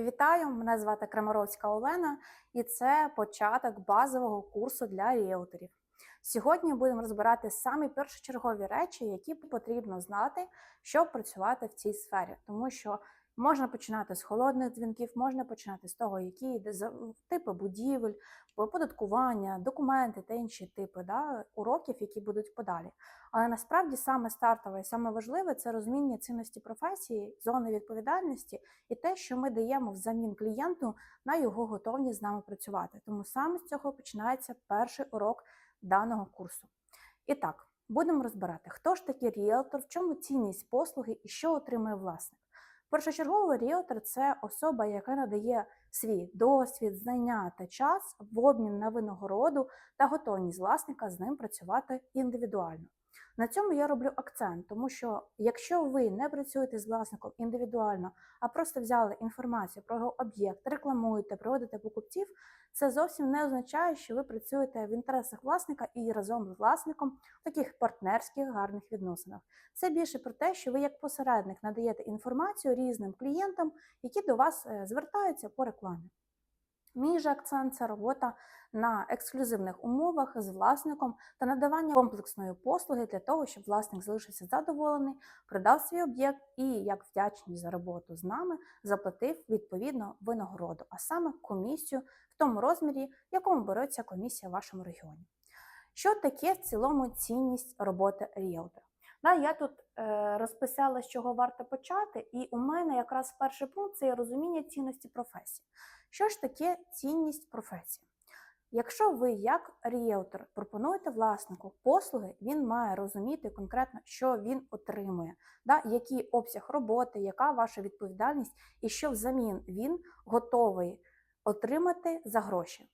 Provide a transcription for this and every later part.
Вітаю! Мене звати Крамаровська Олена, і це початок базового курсу для ріелторів. Сьогодні будемо розбирати самі першочергові речі, які потрібно знати, щоб працювати в цій сфері, тому що можна починати з холодних дзвінків, можна починати з того, які йде типи будівель, оподаткування, документи та інші типи да, уроків, які будуть подалі. Але насправді саме стартове і саме важливе це розуміння цінності професії, зони відповідальності і те, що ми даємо взамін клієнту на його готовність з нами працювати. Тому саме з цього починається перший урок даного курсу. І так, будемо розбирати, хто ж такий ріелтор, в чому цінність послуги і що отримує власник. Першочерговий ріелтор це особа, яка надає свій досвід, знання та час в обмін на винагороду та готовність власника з ним працювати індивідуально. На цьому я роблю акцент, тому що якщо ви не працюєте з власником індивідуально, а просто взяли інформацію про його об'єкт, рекламуєте, проводите покупців, це зовсім не означає, що ви працюєте в інтересах власника і разом з власником в таких партнерських гарних відносинах. Це більше про те, що ви як посередник надаєте інформацію різним клієнтам, які до вас е, звертаються по рекламі. Мій же акцент це робота на ексклюзивних умовах з власником та надавання комплексної послуги для того, щоб власник залишився задоволений, продав свій об'єкт і, як вдячність за роботу з нами, заплатив відповідно винагороду, а саме комісію в тому розмірі, в якому береться комісія в вашому регіоні. Що таке в цілому цінність роботи ріелтора? Да, я тут е, розписала, з чого варто почати, і у мене якраз перший пункт це розуміння цінності професії. Що ж таке цінність професії? Якщо ви як ріелтор пропонуєте власнику послуги, він має розуміти конкретно, що він отримує, да, який обсяг роботи, яка ваша відповідальність, і що взамін він готовий отримати за гроші.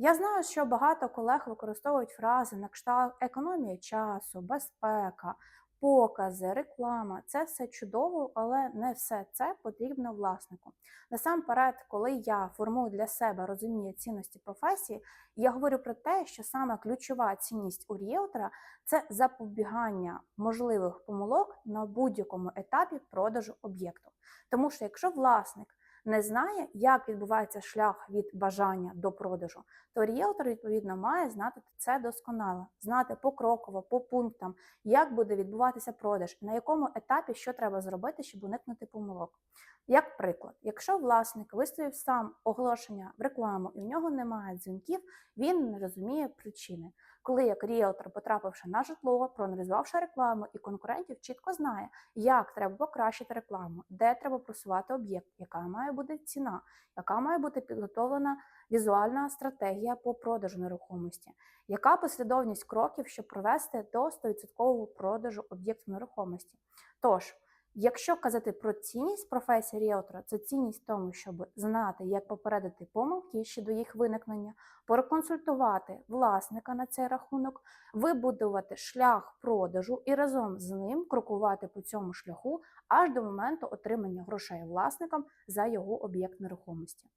Я знаю, що багато колег використовують фрази на кшталт економія часу, безпека, покази, реклама. Це все чудово, але не все це потрібно власнику. Насамперед, коли я формую для себе розуміння цінності професії, я говорю про те, що саме ключова цінність у ріелтора це запобігання можливих помилок на будь-якому етапі продажу об'єкту. Тому що якщо власник не знає, як відбувається шлях від бажання до продажу, то ріелтор, відповідно, має знати це досконало, знати покроково, по пунктам, як буде відбуватися продаж, на якому етапі що треба зробити, щоб уникнути помилок. Як приклад, якщо власник виставив сам оголошення в рекламу і в нього немає дзвінків, він не розуміє причини. Коли як ріелтор, потрапивши на житло, проаналізувавши рекламу і конкурентів, чітко знає, як треба покращити рекламу, де треба просувати об'єкт, яка має бути ціна, яка має бути підготовлена візуальна стратегія по продажу нерухомості, яка послідовність кроків, щоб провести до 100% продажу об'єкту нерухомості. Тож, Якщо казати про цінність професії ріелтора, це цінність в тому, щоб знати, як попередити помилки щодо їх виникнення, проконсультувати власника на цей рахунок, вибудувати шлях продажу і разом з ним крокувати по цьому шляху аж до моменту отримання грошей власникам за його об'єкт нерухомості.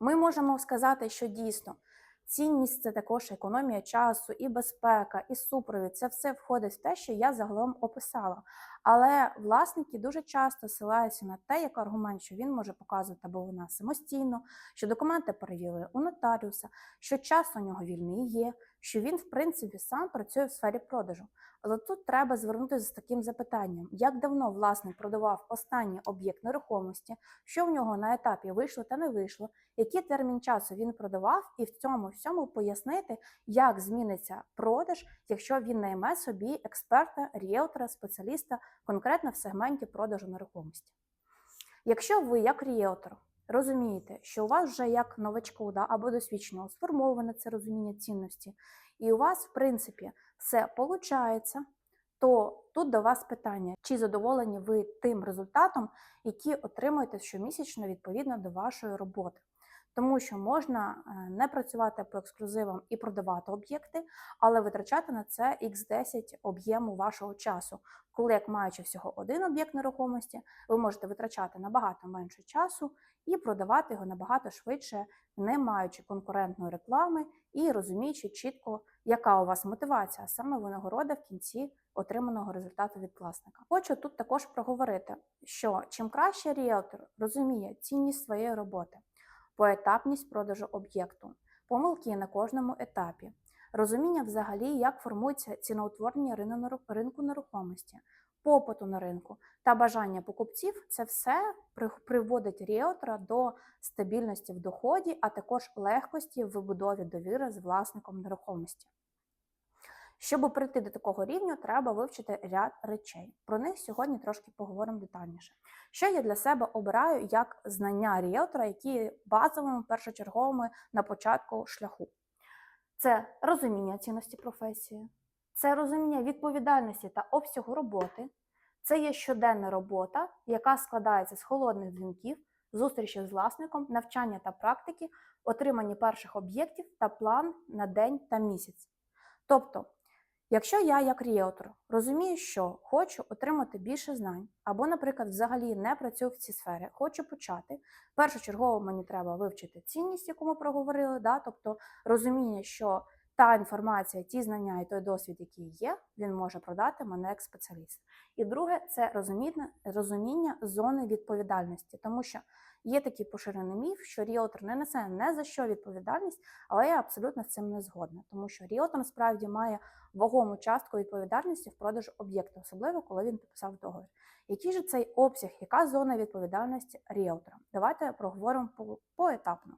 Ми можемо сказати, що дійсно цінність це також економія часу, і безпека, і супровід. Це все входить в те, що я загалом описала. Але власники дуже часто силаються на те, як аргумент, що він може показувати або вона самостійно, що документи перевірили у нотаріуса, що час у нього вільний є, що він, в принципі, сам працює в сфері продажу. Але тут треба звернутися з таким запитанням: як давно власник продавав останній об'єкт нерухомості, що в нього на етапі вийшло та не вийшло, який термін часу він продавав, і в цьому всьому пояснити, як зміниться продаж, якщо він найме собі експерта, ріелтора, спеціаліста конкретно в сегменті продажу нерухомості. Якщо ви, як ріелтор, розумієте, що у вас вже як новачку або досвідченого сформоване це розуміння цінності, і у вас, в принципі, все виходить, то тут до вас питання, чи задоволені ви тим результатом, який отримуєте щомісячно відповідно до вашої роботи. Тому що можна е, не працювати по ексклюзивам і продавати об'єкти, але витрачати на це x10 об'єму вашого часу. Коли, як маючи всього один об'єкт нерухомості, ви можете витрачати набагато менше часу і продавати його набагато швидше, не маючи конкурентної реклами і розуміючи чітко, яка у вас мотивація, а саме винагорода в кінці отриманого результату від власника. Хочу тут також проговорити, що чим краще ріелтор розуміє цінність своєї роботи, поетапність продажу об'єкту, помилки на кожному етапі, розуміння взагалі, як формується ціноутворення ринку нерухомості, попиту на ринку та бажання покупців, це все приводить ріелтора до стабільності в доході, а також легкості в вибудові довіри з власником нерухомості. Щоб прийти до такого рівня, треба вивчити ряд речей. Про них сьогодні трошки поговоримо детальніше. Що я для себе обираю як знання ріелтора, які є базовими першочерговими на початку шляху. Це розуміння цінності професії, це розуміння відповідальності та обсягу роботи, це є щоденна робота, яка складається з холодних дзвінків, зустрічі з власником, навчання та практики, отримання перших об'єктів та план на день та місяць. Тобто, якщо я, як ріелтор, розумію, що хочу отримати більше знань, або, наприклад, взагалі не працюю в цій сфері, хочу почати, першочергово мені треба вивчити цінність, яку ми проговорили, да? тобто розуміння, що та інформація, ті знання і той досвід, який є, він може продати мене як спеціаліст. І друге, це розуміння, розуміння зони відповідальності, тому що є такий поширений міф, що ріелтор не несе не за що відповідальність, але я абсолютно з цим не згодна, тому що ріелтор насправді має вагому частку відповідальності в продажу об'єкту, особливо коли він підписав договір. Який же цей обсяг, яка зона відповідальності ріелтора? Давайте проговоримо по- поетапно.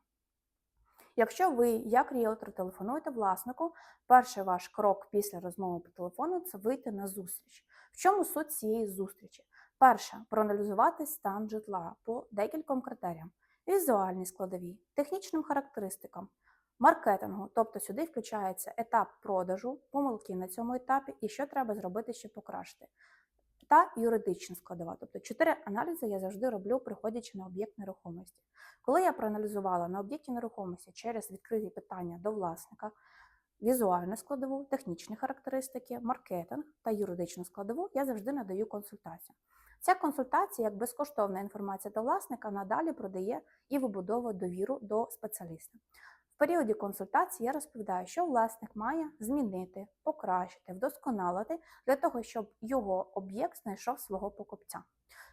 Якщо ви, як ріелтор, телефонуєте власнику, перший ваш крок після розмови по телефону це вийти на зустріч. В чому суть цієї зустрічі? Перше проаналізувати стан житла по декільком критеріям: візуальній складовій, технічним характеристикам, маркетингу, тобто сюди включається етап продажу, помилки на цьому етапі і що треба зробити, щоб покращити. Та юридична складова. Тобто чотири аналізи я завжди роблю, приходячи на об'єкт нерухомості. Коли я проаналізувала на об'єкті нерухомості через відкриті питання до власника, візуальну складову, технічні характеристики, маркетинг та юридичну складову, я завжди надаю консультацію. Ця консультація, як безкоштовна інформація до власника, надалі продає і вибудовує довіру до спеціаліста. В періоді консультації я розповідаю, що власник має змінити, покращити, вдосконалити для того, щоб його об'єкт знайшов свого покупця.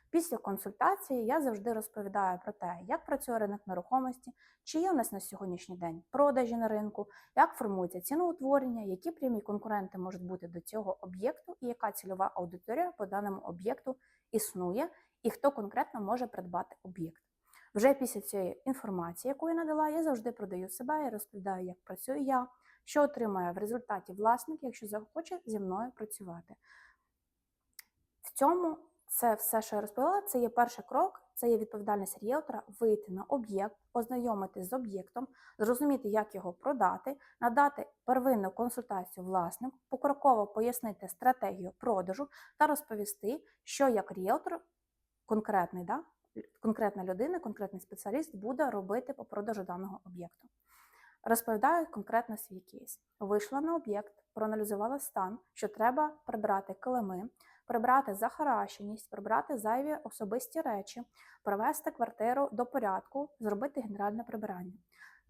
Після консультації я завжди розповідаю про те, як працює ринок нерухомості, чи є у нас на сьогоднішній день продажі на ринку, як формується ціноутворення, які прямі конкуренти можуть бути до цього об'єкту, і яка цільова аудиторія по даному об'єкту існує, і хто конкретно може придбати об'єкт. Вже після цієї інформації, яку я надала, я завжди продаю себе і розповідаю, як працюю я, що отримає в результаті власник, якщо захоче зі мною працювати. В цьому це все, що я розповіла, це є перший крок, це є відповідальність ріелтора вийти на об'єкт, ознайомитись з об'єктом, зрозуміти, як його продати, надати первинну консультацію власнику, покроково пояснити стратегію продажу та розповісти, що як ріелтор конкретний, да, конкретна людина, конкретний спеціаліст буде робити по продажу даного об'єкту. Розповідаю конкретно свій кейс. Вийшла на об'єкт, проаналізувала стан, що треба прибрати килими, прибрати захаращеність, прибрати зайві особисті речі, привести квартиру до порядку, зробити генеральне прибирання.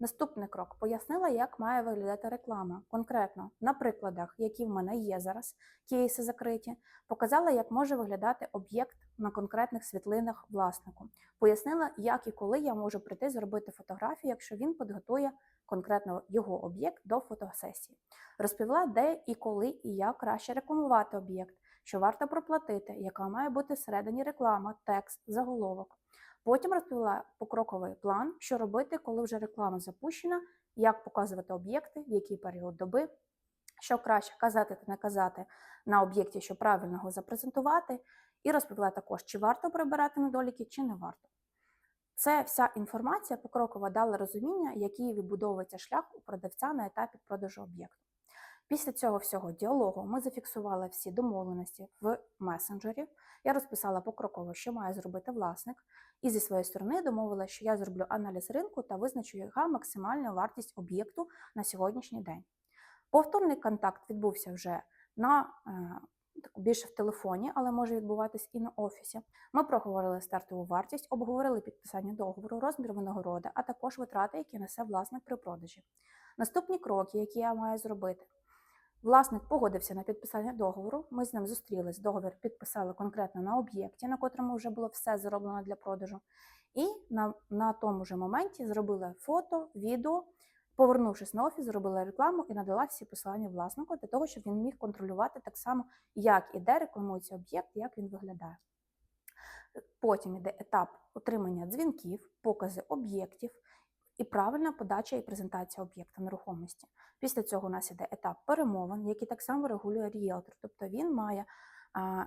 Наступний крок пояснила, як має виглядати реклама. Конкретно на прикладах, які в мене є зараз, кейси закриті, показала, як може виглядати об'єкт на конкретних світлинах власнику. Пояснила, як і коли я можу прийти зробити фотографію, якщо він підготує конкретно його об'єкт до фотосесії. Розповіла, де і коли і як краще рекламувати об'єкт, що варто проплатити, яка має бути всередині реклама, текст, заголовок. Потім розповіла покроковий план, що робити, коли вже реклама запущена, як показувати об'єкти, в який період доби, що краще казати та не казати на об'єкті, щоб правильно його запрезентувати, і розповіла також, чи варто прибирати недоліки, чи не варто. Це вся інформація покроково дала розуміння, який вибудовується шлях у продавця на етапі продажу об'єкту. Після цього всього діалогу ми зафіксували всі домовленості в месенджері. Я розписала покроково, що має зробити власник, І зі своєї сторони домовила, що я зроблю аналіз ринку та визначу, яка максимальна вартість об'єкту на сьогоднішній день. Повторний контакт відбувся вже на е, більше в телефоні, але може відбуватись і на офісі. Ми проговорили стартову вартість, обговорили підписання договору, розмір винагороди, а також витрати, які несе власник при продажі. Наступні кроки, які я маю зробити. Власник погодився на підписання договору. Ми з ним зустрілись. Договір підписали конкретно на об'єкті, на котрому вже було все зроблено для продажу. І на, на тому ж моменті зробили фото, відео. Повернувшись на офіс, зробила рекламу і надала всі посилання власнику для того, щоб він міг контролювати так само, як і де рекламується об'єкт, як він виглядає. Потім йде етап отримання дзвінків, покази об'єктів і правильна подача і презентація об'єкта нерухомості. Після цього у нас іде етап перемовин, який так само регулює ріелтор. Тобто він має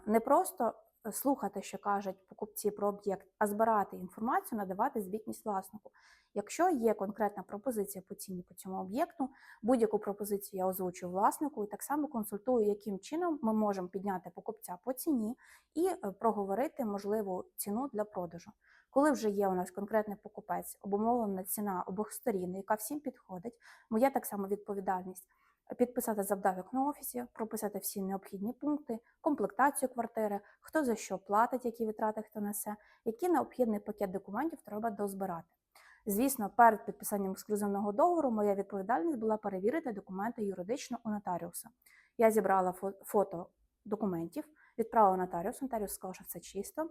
не просто слухати, що кажуть покупці про об'єкт, а збирати інформацію, надавати звітність власнику. Якщо є конкретна пропозиція по ціні по цьому об'єкту, будь-яку пропозицію я озвучую власнику і так само консультую, яким чином ми можемо підняти покупця по ціні і е, проговорити можливу ціну для продажу. Коли вже є у нас конкретний покупець, обумовлена ціна обох сторін, яка всім підходить, моя так само відповідальність підписати завдаток на офісі, прописати всі необхідні пункти, комплектацію квартири, хто за що платить, які витрати хто несе, який необхідний пакет документів треба дозбирати. Звісно, перед підписанням ексклюзивного договору моя відповідальність була перевірити документи юридично у нотаріуса. Я зібрала фото документів, відправила нотаріусу, нотаріус сказав, що все чисто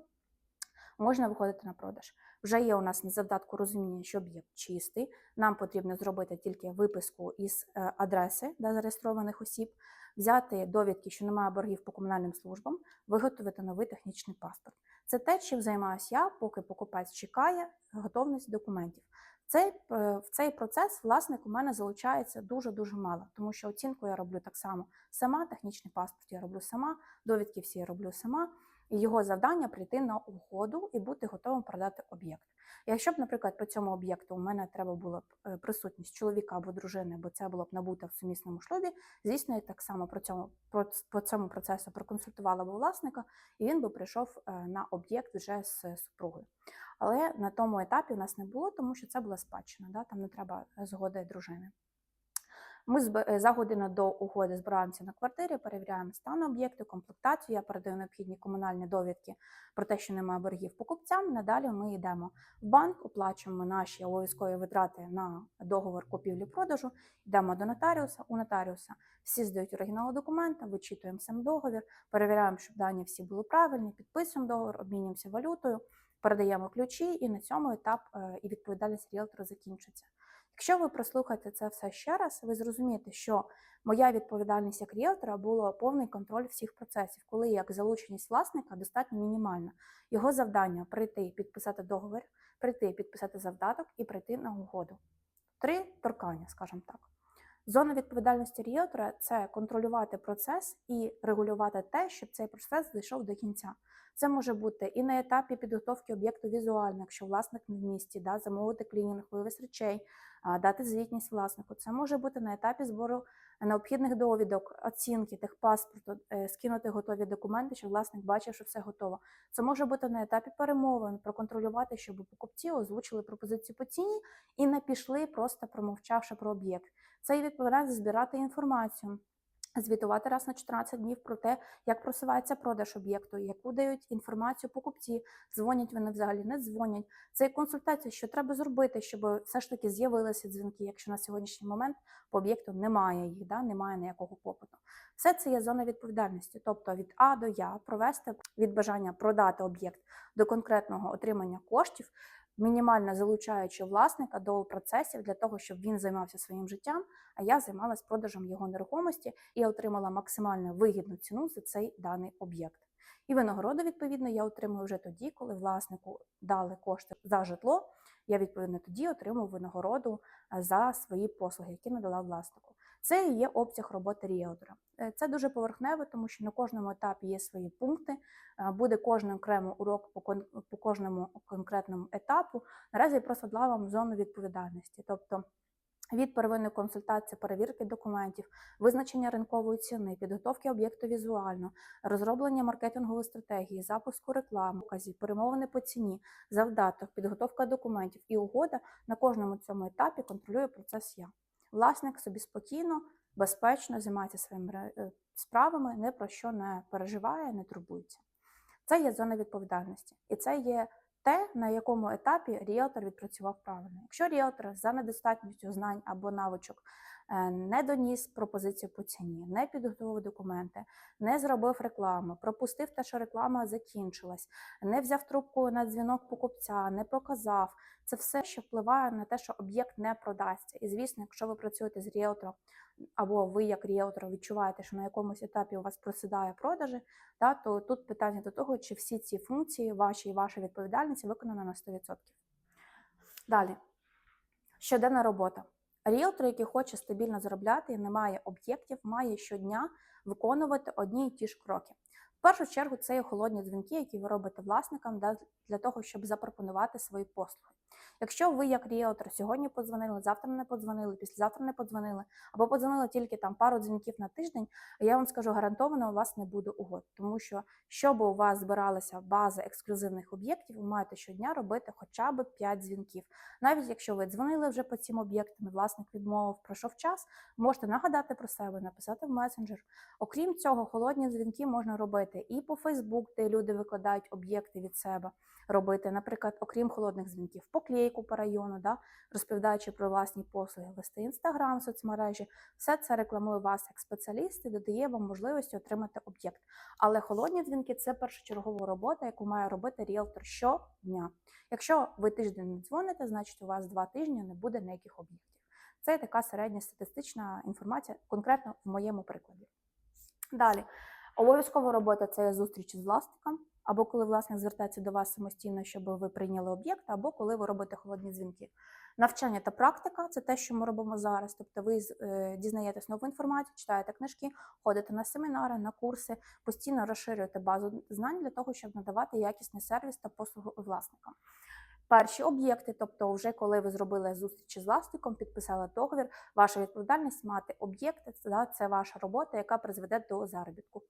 можна виходити на продаж. Вже є у нас на завдатку розуміння, що об'єкт чистий. Нам потрібно зробити тільки виписку із е, адреси для зареєстрованих осіб, взяти довідки, що немає боргів по комунальним службам, виготовити новий технічний паспорт. Це те, чим займаюся я, поки покупець чекає готовність документів. Цей, е, В цей процес власник у мене залучається дуже-дуже мало, тому що оцінку я роблю так само сама, технічний паспорт я роблю сама, довідки всі я роблю сама. Його завдання прийти на угоду і бути готовим продати об'єкт. Якщо б, наприклад, по цьому об'єкту у мене треба було б е, присутність чоловіка або дружини, бо це було б набуте в сумісному шлюбі, звісно, я так само про цьому про, по цьому процесу проконсультувала б власника, і він би прийшов е, на об'єкт вже з супругою. Але на тому етапі у нас не було, тому що це була спадщина, да? там не треба згоди дружини. Ми е, за годину до угоди збираємося на квартирі, перевіряємо стан об'єкту, комплектацію. Я передаю необхідні комунальні довідки про те, що немає боргів покупцям. Надалі ми йдемо в банк, оплачуємо наші обов'язкові витрати на договор купівлі-продажу, йдемо до нотаріуса. У нотаріуса всі здають оригінали документа, вичитуємо сам договір, перевіряємо, щоб дані всі були правильні, підписуємо договор, обмінюємося валютою, передаємо ключі, і на цьому етап е, і відповідальність ріелтора закінчиться. Якщо ви прослухаєте це все ще раз, ви зрозумієте, що моя відповідальність як ріелтора було повний контроль всіх процесів, коли як залученість власника достатньо мінімальна. Його завдання прийти, підписати договір, прийти, підписати завдаток і прийти на угоду. Три торкання, скажімо так. Зона відповідальності ріелтора це контролювати процес і регулювати те, щоб цей процес дійшов до кінця. Це може бути і на етапі підготовки об'єкту візуально, якщо власник не в місті, да, замовити клінінг, вивіз речей, дати звітність власнику. Це може бути на етапі збору необхідних довідок, оцінки техпаспорту, е, скинути готові документи, щоб власник бачив, що все готово. Це може бути на етапі перемовин, проконтролювати, щоб покупці озвучили пропозицію по ціні і не пішли, просто промовчавши про об'єкт. Це і відповідальність збирати інформацію. Звітувати раз на 14 днів про те, як просувається продаж об'єкту, яку дають інформацію покупці, дзвонять вони взагалі, не дзвонять. Це консультація, що треба зробити, щоб все ж таки з'явилися дзвінки, якщо на сьогоднішній момент по об'єкту немає їх, да, немає ніякого попиту. Все це є зона відповідальності, тобто від А до Я провести від бажання продати об'єкт до конкретного отримання коштів мінімально залучаючи власника до процесів для того, щоб він займався своїм життям, а я займалася продажем його нерухомості і отримала максимально вигідну ціну за цей даний об'єкт. І винагороду, відповідно, я отримую вже тоді, коли власнику дали кошти за житло. Я відповідно тоді отримую винагороду за свої послуги, які надала власнику. Це і є обсяг роботи ріелтора. Е, це дуже поверхнево, тому що на кожному етапі є свої пункти, е, буде кожен окремий урок по кожному конкретному етапу. Наразі я просто дала вам зону відповідальності. Тобто від первинної консультації, перевірки документів, визначення ринкової ціни, підготовки об'єкту візуально, розроблення маркетингової стратегії, запуску реклами, показів, перемовини по ціні, завдаток, підготовка документів і угода на кожному цьому етапі контролює процес я. Власник собі спокійно, безпечно займається своїми е, справами, ні про що не переживає, не турбується. Це є зона відповідальності, і це є те, на якому етапі ріелтор відпрацював правильно. Якщо ріелтор за недостатністю знань або навичок е, не доніс пропозицію по ціні, не підготував документи, не зробив рекламу, пропустив те, що реклама закінчилась, не взяв трубку на дзвінок покупця, не показав. Це все, що впливає на те, що об'єкт не продасться. І звісно, якщо ви працюєте з ріелтором, або ви як ріелтор відчуваєте, що на якомусь етапі у вас просідає продажі, та, то тут питання до того, чи всі ці функції ваші і ваша відповідальність виконана на 100%. Далі. Щоденна робота. Ріелтор, який хоче стабільно заробляти і не має об'єктів, має щодня виконувати одні й ті ж кроки. Першу чергу це є холодні дзвінки, які ви робите власникам для того, щоб запропонувати свої послуги. Якщо ви, як ріелтор, сьогодні подзвонили, завтра не подзвонили, післязавтра не подзвонили, або подзвонили тільки там пару дзвінків на тиждень, я вам скажу, гарантовано у вас не буде угод, тому що щоб у вас збиралася база ексклюзивних об'єктів, ви маєте щодня робити хоча б 5 дзвінків. Навіть якщо ви дзвонили вже по цим об'єктам, власник відмовив, пройшов час, можете нагадати про себе, написати в месенджер. Окрім цього, холодні дзвінки можна робити і по Фейсбук, де люди викладають об'єкти від себе, робити, наприклад, окрім холодних дзвінків, поклейку по району, да, розповідаючи про власні послуги, вести інстаграм, соцмережі. Все це рекламує вас як спеціаліст і додає вам можливості отримати об'єкт. Але холодні дзвінки це першочергова робота, яку має робити ріелтор щодня. Якщо ви тиждень не дзвоните, значить у вас два тижні не буде ніяких об'єктів. Це така середньостатистична інформація, конкретно в моєму прикладі. Далі, обов'язкова робота це зустріч з власником, або коли власник звертається до вас самостійно, щоб ви прийняли об'єкт, або коли ви робите холодні дзвінки. Навчання та практика це те, що ми робимо зараз. Тобто ви е, дізнаєтесь нову інформацію, читаєте книжки, ходите на семінари, на курси, постійно розширюєте базу знань для того, щоб надавати якісний сервіс та послугу власникам. Перші об'єкти, тобто, вже коли ви зробили зустрічі з власником, підписали договір, ваша відповідальність мати об'єкти, це ваша робота, яка призведе до заробітку.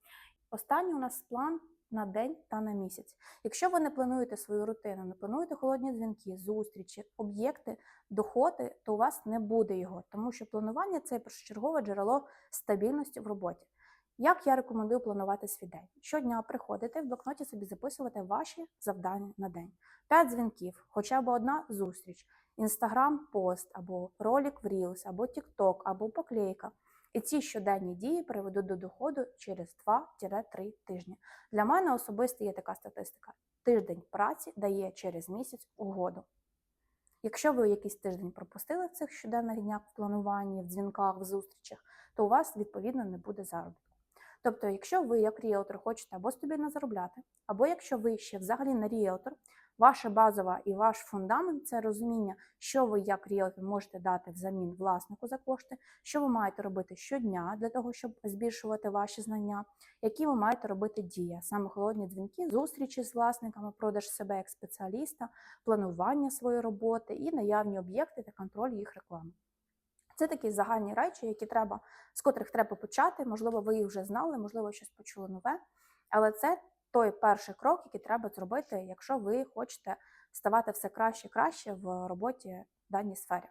Останній у нас план на день та на місяць. Якщо ви не плануєте свою рутину, не плануєте холодні дзвінки, зустрічі, об'єкти, доходи, то у вас не буде його, тому що планування це першочергове джерело стабільності в роботі. Як я рекомендую планувати свій день? Щодня приходити в блокноті собі записувати ваші завдання на день. 5 дзвінків, хоча б одна зустріч, інстаграм пост або ролик в Reels, або TikTok, або поклейка. І ці щоденні дії приведуть до доходу через 2-3 тижні. Для мене особисто є така статистика: тиждень праці дає через місяць угоду. Якщо ви якийсь тиждень пропустили в цих щоденних днях в плануванні, в дзвінках, в зустрічах, то у вас відповідно не буде заробітку. Тобто, якщо ви як ріелтор хочете або стабільно заробляти, або якщо ви ще взагалі не ріелтор, ваша базова і ваш фундамент це розуміння, що ви як ріелтор можете дати взамін власнику за кошти, що ви маєте робити щодня для того, щоб збільшувати ваші знання, які ви маєте робити дії, саме холодні дзвінки, зустрічі з власниками, продаж себе як спеціаліста, планування своєї роботи і наявні об'єкти та контроль їх реклами. Це такі загальні речі, які треба, з котрих треба почати. Можливо, ви їх вже знали, можливо, щось почули нове. Але це той перший крок, який треба зробити, якщо ви хочете ставати все краще і краще в роботі в даній сфері.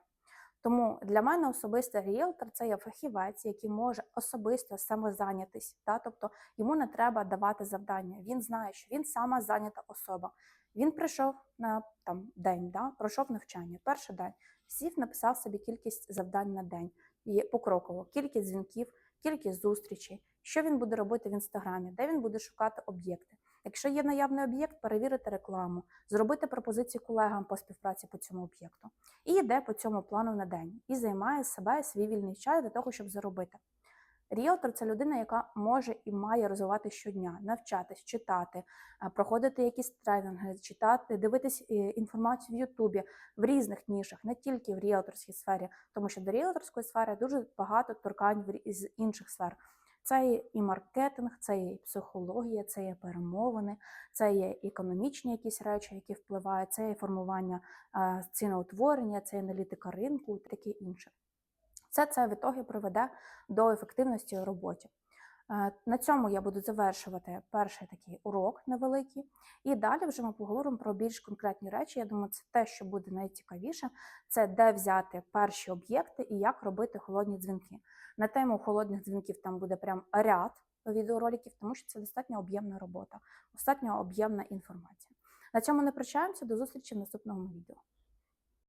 Тому для мене особисто ріелтор це є фахівець, який може особисто самозайнятись. Да? Тобто йому не треба давати завдання. Він знає, що він сама зайнята особа. Він прийшов на там день, да? пройшов навчання, перший день, сів, написав собі кількість завдань на день і покроково, кількість дзвінків, кількість зустрічей, що він буде робити в інстаграмі, де він буде шукати об'єкти. Якщо є наявний об'єкт, перевірити рекламу, зробити пропозиції колегам по співпраці по цьому об'єкту. І йде по цьому плану на день і займає себе свій вільний час для того, щоб заробити. Ріелтор це людина, яка може і має розвивати щодня, навчатись, читати, е, проходити якісь тренінги, читати, дивитись е, інформацію в Ютубі в різних нішах, не тільки в ріелторській сфері, тому що до ріелторської сфери дуже багато торкань з інших сфер. Це є і маркетинг, це є і психологія, це є перемовини, це є економічні якісь речі, які впливають, це є формування е, ціноутворення, це є аналітика ринку і таке інше. Все це в ітогі приведе до ефективності у роботі. Е, На цьому я буду завершувати перший такий урок невеликий. І далі вже ми поговоримо про більш конкретні речі. Я думаю, це те, що буде найцікавіше, це де взяти перші об'єкти і як робити холодні дзвінки. На тему холодних дзвінків там буде прям ряд відеороликів, тому що це достатньо об'ємна робота, достатньо об'ємна інформація. На цьому не прощаємося. До зустрічі в наступному відео.